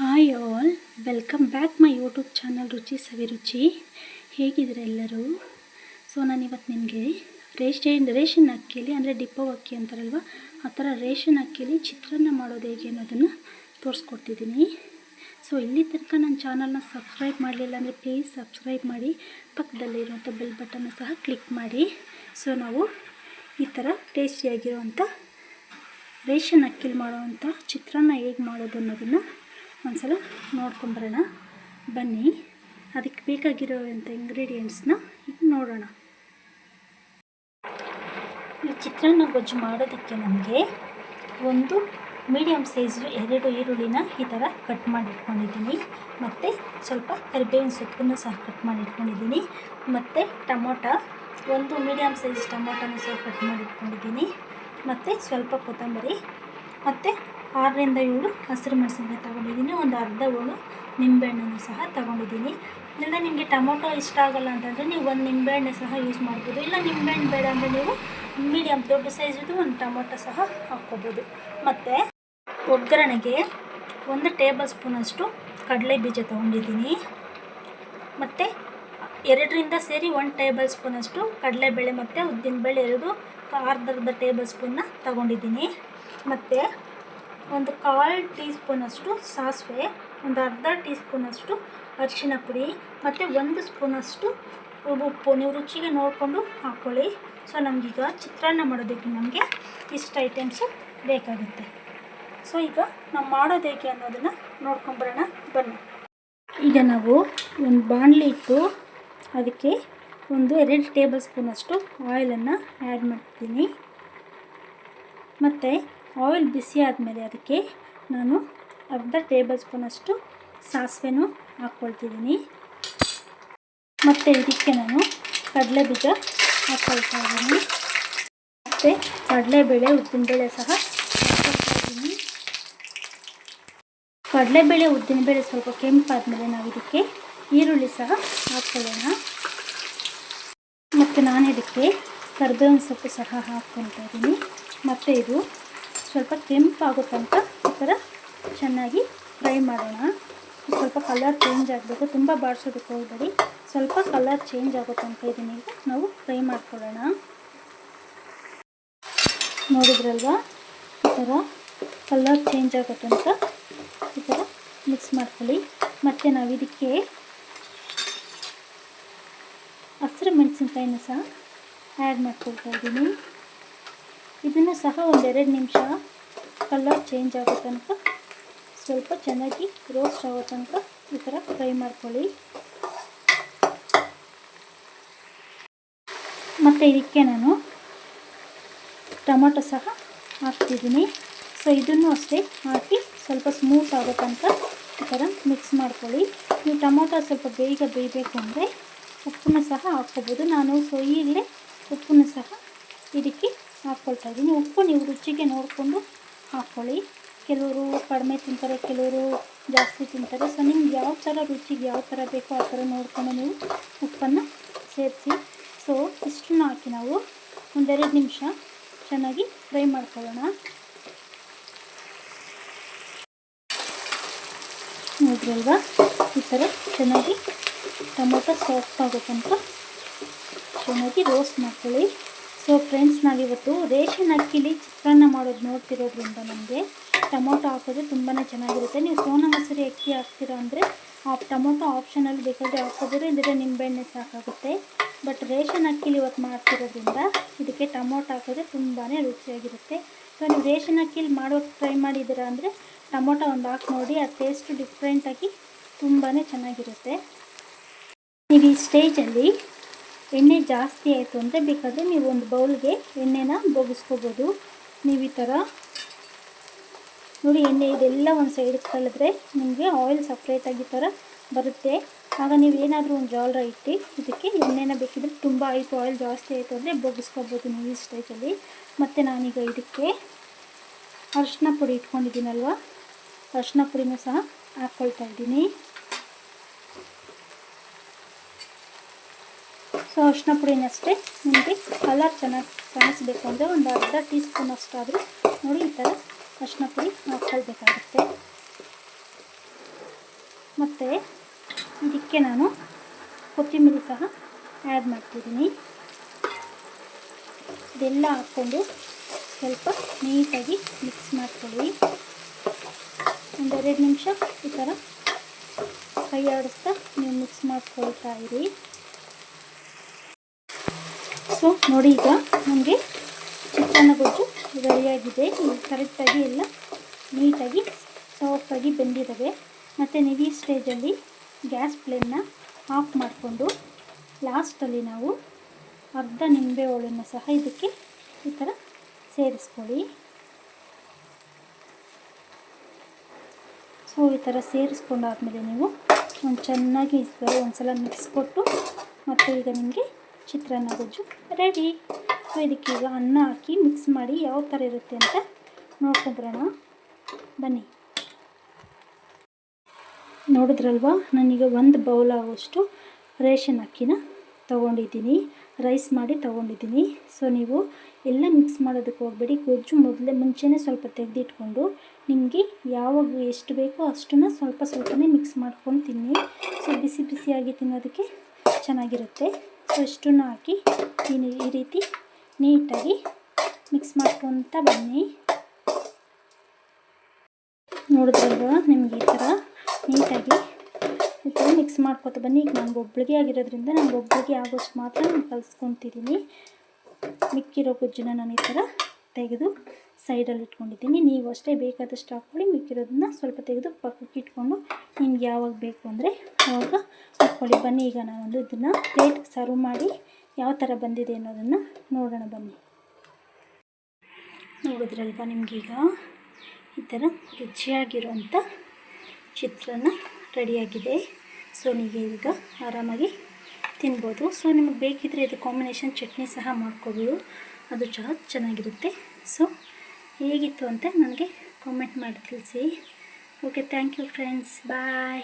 Hi all, welcome back my YouTube channel Ruchi Saviruchi ಹೇಗಿದ್ದೀರಾ ಎಲ್ಲರೂ? So ನಾನು ಇವತ್ತು ನಿಮಗೆ ರೇಷನ್ ರೇಷನ್ ಅಕ್ಕಿಯಲ್ಲಿ, ಅಂದರೆ ಡಿಪ್ಪೋ ಅಕ್ಕಿ ಅಂತಾರಲ್ವ, ಆ ಥರ ರೇಷನ್ ಅಕ್ಕಿಯಲ್ಲಿ ಚಿತ್ರಾನ್ನ ಮಾಡೋದು ಹೇಗೆ ಅನ್ನೋದನ್ನು ತೋರಿಸ್ಕೊಡ್ತಿದ್ದೀನಿ. ಸೊ, ಇಲ್ಲಿ ತನಕ ನನ್ನ ಚಾನಲ್ನ ಸಬ್ಸ್ಕ್ರೈಬ್ ಮಾಡಲಿಲ್ಲ ಅಂದರೆ ಪ್ಲೀಸ್ ಸಬ್ಸ್ಕ್ರೈಬ್ ಮಾಡಿ, ಪಕ್ಕದಲ್ಲಿರುವಂಥ ಬೆಲ್ ಬಟನ್ನು ಸಹ ಕ್ಲಿಕ್ ಮಾಡಿ. ಸೊ, ನಾವು ಈ ಥರ ಟೇಸ್ಟಿಯಾಗಿರುವಂಥ ರೇಷನ್ ಅಕ್ಕಿಲಿ ಮಾಡೋವಂಥ ಚಿತ್ರಾನ್ನ ಹೇಗೆ ಮಾಡೋದು ಅನ್ನೋದನ್ನು ಒಂದ್ಸಲ ನೋಡ್ಕೊಂಬರೋಣ. ಬನ್ನಿ, ಅದಕ್ಕೆ ಬೇಕಾಗಿರೋವಂಥ ಇಂಗ್ರೀಡಿಯೆಂಟ್ಸ್ನ ಈಗ ನೋಡೋಣ. ಈ ಚಿತ್ರಾನ್ನ ಗೊಜ್ಜು ಮಾಡೋದಕ್ಕೆ ನಮಗೆ ಒಂದು ಮೀಡಿಯಮ್ ಸೈಜು ಎರಡು ಈರುಳ್ಳಿನ ಈ ಥರ ಕಟ್ ಮಾಡಿಟ್ಕೊಂಡಿದ್ದೀನಿ. ಮತ್ತು ಸ್ವಲ್ಪ ಕರಿಬೇವಿನ ಸೊಪ್ಪನ್ನು ಸಹ ಕಟ್ ಮಾಡಿಟ್ಕೊಂಡಿದ್ದೀನಿ. ಮತ್ತು ಟೊಮೊಟ, ಒಂದು ಮೀಡಿಯಮ್ ಸೈಜ್ ಟೊಮೊಟೊನ ಸಹ ಕಟ್ ಮಾಡಿಟ್ಕೊಂಡಿದ್ದೀನಿ. ಮತ್ತು ಸ್ವಲ್ಪ ಕೊತ್ತಂಬರಿ, ಮತ್ತು ಆರರಿಂದ ಏಳು ಹಸಿರು ಮೆಣಸಿನ್ಕಾಯಿ ತೊಗೊಂಡಿದ್ದೀನಿ, ಒಂದು ಅರ್ಧ ಹೋಳು ನಿಂಬೆಹಣ್ಣನ್ನು ಸಹ ತೊಗೊಂಡಿದ್ದೀನಿ. ಇಲ್ಲ, ನಿಮಗೆ ಟೊಮೊಟೊ ಇಷ್ಟ ಆಗಲ್ಲ ಅಂತಂದರೆ ನೀವು ಒಂದು ನಿಂಬೆಹಣ್ಣೆ ಸಹ ಯೂಸ್ ಮಾಡ್ಬೋದು. ಇಲ್ಲ, ನಿಂಬೆಹಣ್ಣು ಬೇಡ ಅಂದರೆ ನೀವು ಮೀಡಿಯಮ್ ದೊಡ್ಡ ಸೈಜಿದು ಒಂದು ಟೊಮೊಟೊ ಸಹ ಹಾಕ್ಕೋಬೋದು. ಮತ್ತು ಒಗ್ಗರಣೆಗೆ ಒಂದು ಟೇಬಲ್ ಸ್ಪೂನಷ್ಟು ಕಡಲೆ ಬೀಜ ತೊಗೊಂಡಿದ್ದೀನಿ. ಮತ್ತು ಎರಡರಿಂದ ಸೇರಿ ಒಂದು ಟೇಬಲ್ ಸ್ಪೂನಷ್ಟು ಕಡಲೆಬೇಳೆ ಮತ್ತು ಉದ್ದಿನಬೇಳೆ ಎರಡು ಅರ್ಧ ಅರ್ಧ ಟೇಬಲ್ ಸ್ಪೂನ್ನ ತೊಗೊಂಡಿದ್ದೀನಿ. ಮತ್ತು ಒಂದು ಕಾಲು ಟೀ ಸ್ಪೂನಷ್ಟು ಸಾಸಿವೆ, ಒಂದು ಅರ್ಧ ಟೀ ಸ್ಪೂನಷ್ಟು ಅರಿಶಿನ ಪುಡಿ ಮತ್ತು ಒಂದು ಸ್ಪೂನಷ್ಟು ಉಪ್ಪು. ನೀವು ರುಚಿಗೆ ನೋಡಿಕೊಂಡು ಹಾಕ್ಕೊಳ್ಳಿ ಸೊ ನಮಗೀಗ ಚಿತ್ರಾನ್ನ ಮಾಡೋದಕ್ಕೆ ನಮಗೆ ಇಷ್ಟು ಐಟಮ್ಸು ಬೇಕಾಗುತ್ತೆ. ಸೊ ಈಗ ನಾವು ಮಾಡೋದು ಹೇಗೆ ಅನ್ನೋದನ್ನು ನೋಡ್ಕೊಂಬರೋಣ ಬನ್ನಿ. ಈಗ ನಾವು ಒಂದು ಬಾಣಲಿ ಇಟ್ಟು ಅದಕ್ಕೆ ಒಂದು ಎರಡು ಟೇಬಲ್ ಸ್ಪೂನಷ್ಟು ಆಯಿಲನ್ನು ಆ್ಯಡ್ ಮಾಡ್ತೀನಿ. ಮತ್ತು ಆಯಿಲ್ ಬಿಸಿ ಆದಮೇಲೆ ಅದಕ್ಕೆ ನಾನು ಅರ್ಧ ಟೇಬಲ್ ಸ್ಪೂನಷ್ಟು ಸಾಸಿವೆನೂ ಹಾಕ್ಕೊಳ್ತಿದ್ದೀನಿ. ಮತ್ತು ಇದಕ್ಕೆ ನಾನು ಕಡಲೆ ಬೀಜ ಹಾಕ್ಕೊಳ್ತಾ ಇದ್ದೀನಿ. ಮತ್ತು ಕಡಲೆಬೇಳೆ, ಉದ್ದಿನಬೇಳೆ ಸಹ ಹಾಕ್ಕೊಳ್ತಾ ಕಡಲೆಬೇಳೆ, ಉದ್ದಿನಬೇಳೆ ಸ್ವಲ್ಪ ಕೆಂಪಾದಮೇಲೆ ನಾವು ಇದಕ್ಕೆ ಈರುಳ್ಳಿ ಸಹ ಹಾಕ್ಕೊಳ್ಳೋಣ. ಮತ್ತು ನಾನು ಇದಕ್ಕೆ ಕರ್ಬೇವಿನ ಸೊಪ್ಪು ಸಹ ಹಾಕ್ಕೊಳ್ತಾ ಇದ್ದೀನಿ. ಮತ್ತು ಇದು ಸ್ವಲ್ಪ ಕೆಂಪಾಗೋ ತನಕ ಈ ಥರ ಚೆನ್ನಾಗಿ ಫ್ರೈ ಮಾಡೋಣ. ಸ್ವಲ್ಪ ಕಲರ್ ಚೇಂಜ್ ಆಗಬೇಕು. ತುಂಬ ಬಾಡಿಸೋದಕ್ಕೆ ಹೋಗಬೇಡಿ. ಸ್ವಲ್ಪ ಕಲರ್ ಚೇಂಜ್ ಆಗೋ ತನಕ ಇದನ್ನ ನಾವು ಫ್ರೈ ಮಾಡ್ಕೊಳ್ಳೋಣ. ನೋಡಿದ್ರಲ್ವಾ? ಈ ಥರ ಕಲರ್ ಚೇಂಜ್ ಆಗೋ ತನಕ ಈ ಥರ ಮಿಕ್ಸ್ ಮಾಡ್ಕೊಳ್ಳಿ. ಮತ್ತು ನಾವು ಇದಕ್ಕೆ ಹಸಿರು ಮೆಣಸಿನ್ಕಾಯಿನ ಸಹ ಆ್ಯಡ್ ಮಾಡ್ಕೊಳ್ತಾ ಇದ್ದೀನಿ. ಇದನ್ನು ಸಹ ಒಂದೆರಡು ನಿಮಿಷ ಕಲರ್ ಚೇಂಜ್ ಆಗೋ ತನಕ ಸ್ವಲ್ಪ ಚೆನ್ನಾಗಿ ರೋಸ್ಟ್ ಆಗೋ ತನಕ ಈ ಥರ ಫ್ರೈ ಮಾಡ್ಕೊಳ್ಳಿ. ಮತ್ತು ಇದಕ್ಕೆ ನಾನು ಟೊಮೊಟೊ ಸಹ ಹಾಕ್ತಿದ್ದೀನಿ. ಸೊ, ಇದನ್ನು ಅಷ್ಟೇ ಹಾಕಿ ಸ್ವಲ್ಪ ಸ್ಮೂತ್ ಆಗೋ ತನಕ ಈ ಥರ ಮಿಕ್ಸ್ ಮಾಡ್ಕೊಳ್ಳಿ. ನೀವು ಟೊಮೊಟೊ ಸ್ವಲ್ಪ ಬೇಗ ಬೇಯಬೇಕು ಅಂದರೆ ಉಪ್ಪನ್ನು ಸಹ ಹಾಕ್ಕೋಬೋದು. ನಾನು ಸೊ, ಈಗಲೇ ಉಪ್ಪನ್ನು ಸಹ ಇದಕ್ಕೆ ಹಾಕ್ಕೊಳ್ತಾ ಇದ್ದೀನಿ. ಉಪ್ಪು ನೀವು ರುಚಿಗೆ ನೋಡಿಕೊಂಡು ಹಾಕ್ಕೊಳ್ಳಿ ಕೆಲವರು ಕಡಿಮೆ ತಿಂತಾರೆ, ಕೆಲವರು ಜಾಸ್ತಿ ತಿಂತಾರೆ. ಸೊ ನಿಮ್ಗೆ ಯಾವ ಥರ ರುಚಿಗೆ ಯಾವ ಥರ ಬೇಕೋ ಆ ಥರ ನೋಡಿಕೊಂಡು ನೀವು ಉಪ್ಪನ್ನು ಸೇರಿಸಿ. ಸೊ ಇಷ್ಟನ್ನು ಹಾಕಿ ನಾವು ಒಂದೆರಡು ನಿಮಿಷ ಚೆನ್ನಾಗಿ ಫ್ರೈ ಮಾಡ್ಕೊಳ್ಳೋಣ. ನೋಡ್ರಲ್ವಾ ಈ ಥರ ಚೆನ್ನಾಗಿ ಟೊಮೊಟೊ ಸಾಫ್ಟ್ ಆಗೋ ಚೆನ್ನಾಗಿ ರೋಸ್ಟ್ ಮಾಡ್ಕೊಳ್ಳಿ. ಸೊ ಫ್ರೆಂಡ್ಸ್ ನಾವಿವತ್ತು ರೇಷನ್ ಅಕ್ಕಿಲಿ ಚಿತ್ರಾನ್ನ ಮಾಡೋದು ನೋಡ್ತಿರೋದ್ರಿಂದ ನಮಗೆ ಟೊಮೊಟೊ ಹಾಕೋದು ತುಂಬಾ ಚೆನ್ನಾಗಿರುತ್ತೆ. ನೀವು ಸೋನಾ ಮಸೂರಿ ಅಕ್ಕಿ ಹಾಕ್ತೀರ ಅಂದರೆ, ಆ ಟೊಮೊಟೊ ಆಪ್ಷನಲ್ಲಿ ಬೇಕಾದರೆ ಹಾಕೋಬೋದು ಇಲ್ಲದೆ ನಿಂಬೆಣ್ಣೆ ಸಾಕಾಗುತ್ತೆ. ಬಟ್ ರೇಷನ್ ಅಕ್ಕಿಲಿ ಇವತ್ತು ಮಾಡ್ತಿರೋದ್ರಿಂದ ಇದಕ್ಕೆ ಟೊಮೊಟೊ ಹಾಕೋದ್ರೆ ತುಂಬಾ ರುಚಿಯಾಗಿರುತ್ತೆ. ಸೊ ನೀವು ರೇಷನ್ ಅಕ್ಕಿಲಿ ಮಾಡೋಕ್ಕೆ ಟ್ರೈ ಮಾಡಿದ್ದೀರಾ ಅಂದರೆ, ಟೊಮೊಟೊ ಒಂದು ಹಾಕಿ ನೋಡಿ, ಆ ಟೇಸ್ಟು ಡಿಫ್ರೆಂಟಾಗಿ ತುಂಬಾ ಚೆನ್ನಾಗಿರುತ್ತೆ. ನೀವು ಈ ಸ್ಟೇಜಲ್ಲಿ ಎಣ್ಣೆ ಜಾಸ್ತಿ ಆಯಿತು ಅಂದರೆ ಬೇಕಾದರೆ ನೀವು ಒಂದು ಬೌಲ್ಗೆ ಎಣ್ಣೆನ ಬೋಗಿಸ್ಕೋಬೋದು. ನೀವು ಈ ಥರ ನೋಡಿ ಎಣ್ಣೆ ಇದೆಲ್ಲ ಒಂದು ಸೈಡಿಗೆ ಕಳೆದ್ರೆ ನಿಮಗೆ ಆಯಿಲ್ ಸಪ್ರೇಟಾಗಿ ಥರ ಬರುತ್ತೆ. ಆಗ ನೀವು ಏನಾದರೂ ಒಂದು ಜಾಲ್ರ ಇಟ್ಟು ಇದಕ್ಕೆ ಎಣ್ಣೆನ ಬೇಕಿದ್ರೆ ತುಂಬ ಆಯಿತು ಆಯಿಲ್ ಜಾಸ್ತಿ ಆಯಿತು ಅಂದರೆ ಬೋಗಿಸ್ಕೋಬೋದು ನೀವು ಈ ಸ್ಟೇಜಲ್ಲಿ ಮತ್ತು ನಾನೀಗ ಇದಕ್ಕೆ ಅರಿಶಿನ ಪುಡಿ ಇಟ್ಕೊಂಡಿದ್ದೀನಲ್ವ? ಅರಿಶಿನ ಪುಡಿನೂ ಸಹ ಹಾಕ್ಕೊಳ್ತಾ ಇದ್ದೀನಿ. ಸೊ ಅರಿಶಿನ ಪುಡಿನಷ್ಟೇ ನಿಮಗೆ ಕಲರ್ ಚೆನ್ನಾಗಿ ಕಾಣಿಸ್ಬೇಕು ಅಂದರೆ ಒಂದು ಅರ್ಧ ಟೀ ಸ್ಪೂನ್ ಅಷ್ಟಾದರೂ ನೋಡಿ ಈ ಥರ ಅರಿಶಿನ ಪುಡಿ ಹಾಕ್ಕೊಳ್ಬೇಕಾಗುತ್ತೆ ಮತ್ತು ಇದಕ್ಕೆ ನಾನು ಕೊತ್ತಿಮಿರಿ ಸಹ ಆ್ಯಡ್ ಮಾಡ್ತಿದ್ದೀನಿ. ಇದೆಲ್ಲ ಹಾಕ್ಕೊಂಡು ಸ್ವಲ್ಪ ನೀಟಾಗಿ ಮಿಕ್ಸ್ ಮಾಡ್ಕೊಳ್ಳಿ. ಒಂದೆರಡು ನಿಮಿಷ ಈ ಥರ ಕೈ ಆಡಿಸ್ತಾ ನೀವು ಮಿಕ್ಸ್ ಮಾಡ್ಕೊಳ್ತಾ ಇರಿ. ಸೊ ನೋಡಿ ಈಗ ನಮಗೆ ಚಿತ್ರಾನ್ನ ಗೊಜ್ಜು ರೆಡಿಯಾಗಿದೆ. ಕರೆಕ್ಟಾಗಿ ಎಲ್ಲ ನೀಟಾಗಿ ಸಾಫ್ಟಾಗಿ ಬೆಂದಿದ್ದಾವೆ. ಮತ್ತು ನೀವು ಈ ಸ್ಟೇಜಲ್ಲಿ ಗ್ಯಾಸ್ ಫ್ಲೇಮ್ನ ಆಫ್ ಮಾಡಿಕೊಂಡು ಲಾಸ್ಟಲ್ಲಿ ನಾವು ಅರ್ಧ ನಿಂಬೆ ಹೋಳನ್ನು ಸಹ ಇದಕ್ಕೆ ಈ ಥರ ಸೇರಿಸ್ಕೊಳ್ಳಿ. ಸೊ ಈ ಥರ ಸೇರಿಸ್ಕೊಂಡಾದ್ಮೇಲೆ ನೀವು ಒಂದು ಚೆನ್ನಾಗಿ ಒಂದು ಸಲ ಮಿಕ್ಸ್ ಕೊಟ್ಟು ಮತ್ತು ಈಗ ನಿಮಗೆ ಚಿತ್ರಾನ್ನ ಗೊಜ್ಜು ರೆಡಿ. ಸೊ ಇದಕ್ಕೀಗ ಅನ್ನ ಹಾಕಿ ಮಿಕ್ಸ್ ಮಾಡಿ ಯಾವ ಥರ ಇರುತ್ತೆ ಅಂತ ನೋಡ್ಕೊಂಡ್ರಣ ಬನ್ನಿ. ನೋಡಿದ್ರಲ್ವಾ? ನಾನೀಗ ಒಂದು ಬೌಲ್ ಆಗುವಷ್ಟು ರೇಷನ್ ಅಕ್ಕಿನ ತೊಗೊಂಡಿದ್ದೀನಿ. ರೈಸ್ ಮಾಡಿ ತೊಗೊಂಡಿದ್ದೀನಿ. ಸೊ ನೀವು ಎಲ್ಲ ಮಿಕ್ಸ್ ಮಾಡೋದಕ್ಕೆ ಹೋಗಬೇಡಿ. ಗೊಜ್ಜು ಮೊದಲೇ ಮುಂಚೆನೇ ಸ್ವಲ್ಪ ತೆಗೆದಿಟ್ಕೊಂಡು ನಿಮಗೆ ಯಾವಾಗ ಎಷ್ಟು ಬೇಕೋ ಅಷ್ಟನ್ನು ಸ್ವಲ್ಪ ಸ್ವಲ್ಪನೇ ಮಿಕ್ಸ್ ಮಾಡ್ಕೊಂಡು ತಿನ್ನಿ. ಸೊ ಬಿಸಿ ಬಿಸಿಯಾಗಿ ತಿನ್ನೋದಕ್ಕೆ ಚೆನ್ನಾಗಿರುತ್ತೆ. ಇಷ್ಟನ್ನು ಹಾಕಿ ಈ ರೀತಿ ನೀಟಾಗಿ ಮಿಕ್ಸ್ ಮಾಡ್ಕೊತ ಬನ್ನಿ. ನೋಡಿದ್ರಲ್ವ? ನಿಮ್ಗೆ ಈ ಥರ ನೀಟಾಗಿ ಈ ಥರ ಮಿಕ್ಸ್ ಮಾಡ್ಕೊತ ಬನ್ನಿ. ಈಗ ನಾನು ಒಬ್ಬಳಿಗೆ ಆಗಿರೋದ್ರಿಂದ ನಾನು ಒಬ್ಬಳಿಗೆ ಆಗೋಷ್ಟು ಮಾತ್ರ ನಾನು ಕಲಿಸ್ಕೊತಿದ್ದೀನಿ. ಮಿಕ್ಕಿರೋ ಗೊಜ್ಜನ್ನ ನಾನು ಈ ಥರ ತೆಗೆದು ಸೈಡಲ್ಲಿ ಇಟ್ಕೊಂಡಿದ್ದೀನಿ. ನೀವು ಅಷ್ಟೇ ಬೇಕಾದಷ್ಟು ಹಾಕ್ಕೊಳ್ಳಿ ಮಿಕ್ಕಿರೋದನ್ನ ಸ್ವಲ್ಪ ತೆಗೆದು ಪಕ್ಕಕ್ಕೆ ಇಟ್ಕೊಂಡು ನಿಮ್ಗೆ ಯಾವಾಗ ಬೇಕು ಅಂದರೆ ಆವಾಗ ಹಾಕ್ಕೊಳ್ಳಿ. ಬನ್ನಿ, ಈಗ ನಾನೊಂದು ಇದನ್ನು ಪ್ಲೇಟ್ ಸರ್ವ್ ಮಾಡಿ ಯಾವ ಥರ ಬಂದಿದೆ ಅನ್ನೋದನ್ನು ನೋಡೋಣ ಬನ್ನಿ. ನೋಡಿದ್ರಲ್ವ ನಿಮಗೀಗ ಈ ಥರ ರುಚಿಯಾಗಿರುವಂಥ ಚಿತ್ರನ ರೆಡಿಯಾಗಿದೆ. ಸೊ, ನೀವು ಈಗ ಆರಾಮಾಗಿ ತಿನ್ಬೋದು. ಸೊ, ನಿಮಗೆ ಬೇಕಿದ್ದರೆ ಇದು ಕಾಂಬಿನೇಷನ್ ಚಟ್ನಿ ಸಹ ಮಾಡ್ಕೋಬೋದು. ಅದು ಸಹ ಚೆನ್ನಾಗಿರುತ್ತೆ. ಸೊ ಹೇಗಿತ್ತು ಅಂತ ನನಗೆ ಕಾಮೆಂಟ್ ಮಾಡಿ ತಿಳಿಸಿ. Okay thank you friends bye